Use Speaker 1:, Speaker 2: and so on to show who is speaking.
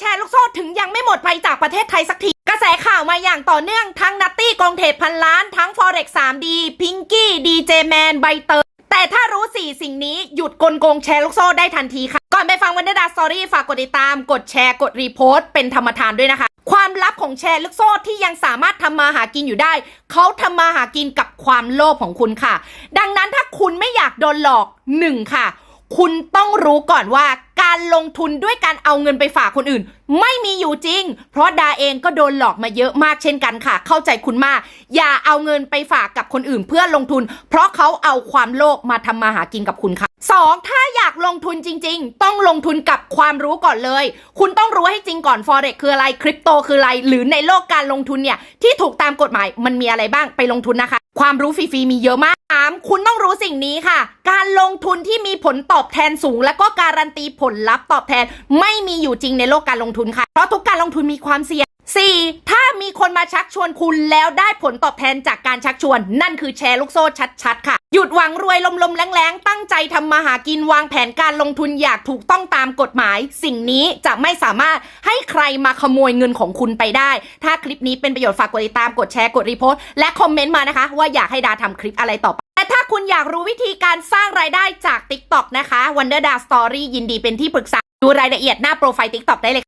Speaker 1: แชร์ลูกโซ่ถึงยังไม่หมดไปจากประเทศไทยสักที กระแสข่าวมาอย่างต่อเนื่องทั้งนัตตี้กองเทรดพันล้าน ทั้ง Forex 3D พิงกี้ดีเจแมนใบเตยแต่ถ้ารู้4สิ่งนี้หยุดกลโกงแชร์ลูกโซ่ได้ทันทีค่ะ ก่อนไปฟังวันเดอร์ดาสตอรี่ฝากกดติดตาม กดแชร์กดรีโพสต์เป็นธรรมทานด้วยนะคะ ความลับของแชร์ลูกโซ่ที่ยังสามารถทำมาหากินอยู่ได้ เขาทำมาหากินกับความโลภของคุณค่ะ ดังนั้นถ้าคุณไม่อยากโดนหลอกหนึ่งค่ะ คุณต้องรู้ก่อนว่าการลงทุนด้วยการเอาเงินไปฝากคนอื่น ไม่มีอยู่จริง เพราะดาเองก็โดนหลอกมาเยอะมากเช่นกันค่ะ เข้าใจคุณมาก อย่าเอาเงินไปฝากกับคนอื่นเพื่อลงทุน เพราะเขาเอาความโลภมาทำมาหากินกับคุณค่ะสองถ้าอยากลงทุนจริง ๆ ต้องลงทุนกับความรู้ก่อนเลย คุณต้องรู้ให้จริงก่อน forex คืออะไรคริปโตคืออะไร หรือในโลกการลงทุนเนี่ยที่ถูกตามกฎหมายมันมีอะไรบ้างไปลงทุนนะคะ ความรู้ฟรีๆมีเยอะมากสามคุณต้องรู้สิ่งนี้ค่ะ การลงทุนที่มีผลตอบแทนสูง และก็การันตีผลลัพธ์ตอบแทนไม่มีอยู่จริงในโลกการลงทุนค่ะ เพราะทุกการลงทุนมีความเสี่ยง 4. ถ้ามีคนมาชักชวนคุณแล้วได้ผลตอบแทนจากการชักชวน นั่นคือแชร์ลูกโซ่ชัดๆ ค่ะ หยุดหวังรวยลมๆแรงๆ ตั้งใจทำมาหากินวางแผนการลงทุนอยางถูกต้องตามกฎหมาย สิ่งนี้จะไม่สามารถให้ใครมาขโมยเงินของคุณไปได้ ถ้าคลิปนี้เป็นประโยชน์ฝากกดติดตามกดแชร์กดรีโพสต์และคอมเมนต์มานะคะ ว่าอยากให้ดาทำคลิปอะไรต่อไปแต่ถ้าคุณอยากรู้วิธีการสร้างรายได้จาก TikTok นะคะ Wonder Da Story ยินดีเป็นที่ปรึกษาดูรายละเอียดหน้าโปรไฟล์ TikTok ได้เลย